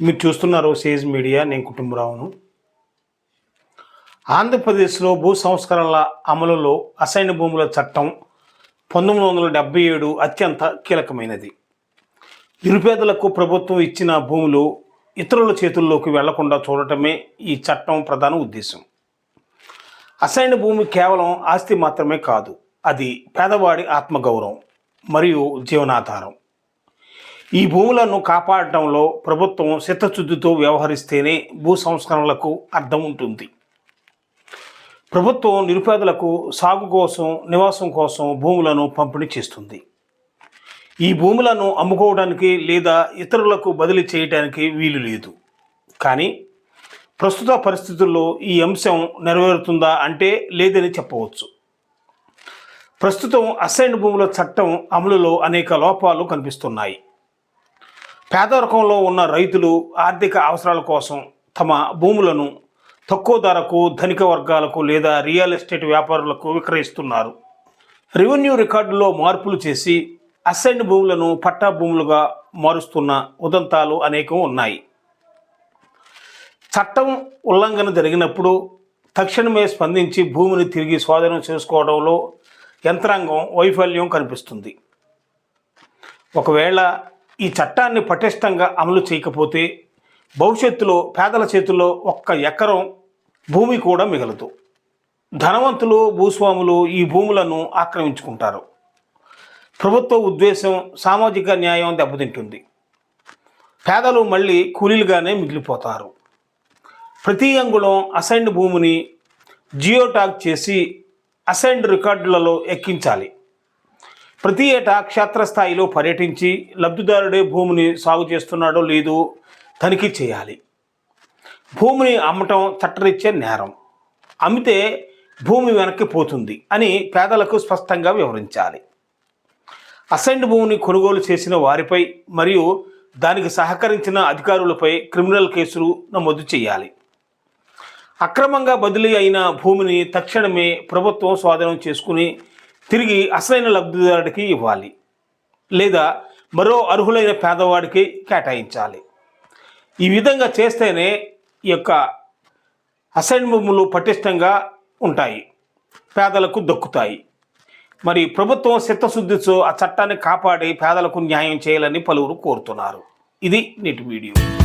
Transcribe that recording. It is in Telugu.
మీరు చూస్తున్నారు సేజ్ మీడియా నేను కుటుంబరావును. ఆంధ్రప్రదేశ్లో భూ సంస్కరణల అమలులో అసైన్ భూముల చట్టం పంతొమ్మిది వందల డెబ్బై ఏడు అత్యంత కీలకమైనది. నిరుపేదలకు ప్రభుత్వం ఇచ్చిన భూములు ఇతరుల చేతుల్లోకి వెళ్ళకుండా చూడటమే ఈ చట్టం ప్రధాన ఉద్దేశం. అసైన్ భూమి కేవలం ఆస్తి మాత్రమే కాదు అది పేదవాడి ఆత్మగౌరవం మరియు జీవనాధారం. ఈ భూములను కాపాడటంలో ప్రభుత్వం చిత్తశుద్ధితో వ్యవహరిస్తేనే భూ సంస్కరణలకు అర్థం ఉంటుంది. ప్రభుత్వం నిరుపేదలకు సాగు కోసం నివాసం కోసం భూములను పంపిణీ చేస్తుంది. ఈ భూములను అమ్ముకోవడానికి లేదా ఇతరులకు బదిలీ చేయడానికి వీలు లేదు. కానీ ప్రస్తుత పరిస్థితుల్లో ఈ అంశం నెరవేరుతుందా అంటే లేదని చెప్పవచ్చు. ప్రస్తుతం అసైన్ భూముల చట్టం అమలులో అనేక లోపాలు కనిపిస్తున్నాయి. పేదరికంలో ఉన్న రైతులు ఆర్థిక అవసరాల కోసం తమ భూములను తక్కువ ధరకు ధనిక వర్గాలకు లేదా రియల్ ఎస్టేట్ వ్యాపారులకు విక్రయిస్తున్నారు. రెవెన్యూ రికార్డులో మార్పులు చేసి అసైన్ భూములను పట్టా భూములుగా మారుస్తున్న ఉదంతాలు అనేకం ఉన్నాయి. చట్టం ఉల్లంఘన జరిగినప్పుడు తక్షణమే స్పందించి భూమిని తిరిగి స్వాధీనం చేసుకోవడంలో యంత్రాంగం వైఫల్యం కనిపిస్తుంది. ఒకవేళ ఈ చట్టాన్ని పటిష్టంగా అమలు చేయకపోతే భవిష్యత్తులో పేదల చేతుల్లో ఒక్క ఎకరం భూమి కూడా మిగలదు. ధనవంతులు భూస్వాములు ఈ భూములను ఆక్రమించుకుంటారు. ప్రభుత్వ ఉద్దేశం సామాజిక న్యాయం దెబ్బతింటుంది. పేదలు మళ్ళీ కూలీలుగానే మిగిలిపోతారు. ప్రతి అంగుళం అసైన్డ్ భూమిని జియోటాక్ చేసి అసైన్డ్ రికార్డులలో ఎక్కించాలి. ప్రతి ఏటా క్షేత్రస్థాయిలో పర్యటించి లబ్ధిదారుడే భూమిని సాగు చేస్తున్నాడో లేదో తనిఖీ చేయాలి. భూమిని అమ్మటం చట్టరిచ్చే నేరం. అమ్మితే భూమి వెనక్కి పోతుంది అని పేదలకు స్పష్టంగా వివరించాలి. అసైన్డ్ భూమిని కొనుగోలు చేసిన వారిపై మరియు దానికి సహకరించిన అధికారులపై క్రిమినల్ కేసులు నమోదు చేయాలి. అక్రమంగా బదిలీ అయిన భూమిని తక్షణమే ప్రభుత్వం స్వాధీనం చేసుకుని తిరిగి అసలైన లబ్ధిదారుడికి ఇవ్వాలి లేదా మరో అర్హులైన పేదవాడికి కేటాయించాలి. ఈ విధంగా చేస్తేనే ఈ యొక్క అసైన్ భూములు పటిష్టంగా ఉంటాయి పేదలకు దక్కుతాయి. మరి ప్రభుత్వం చిత్తశుద్ధితో ఆ చట్టాన్ని కాపాడి పేదలకు న్యాయం చేయాలని పలువురు కోరుతున్నారు. ఇది నేటి వీడియో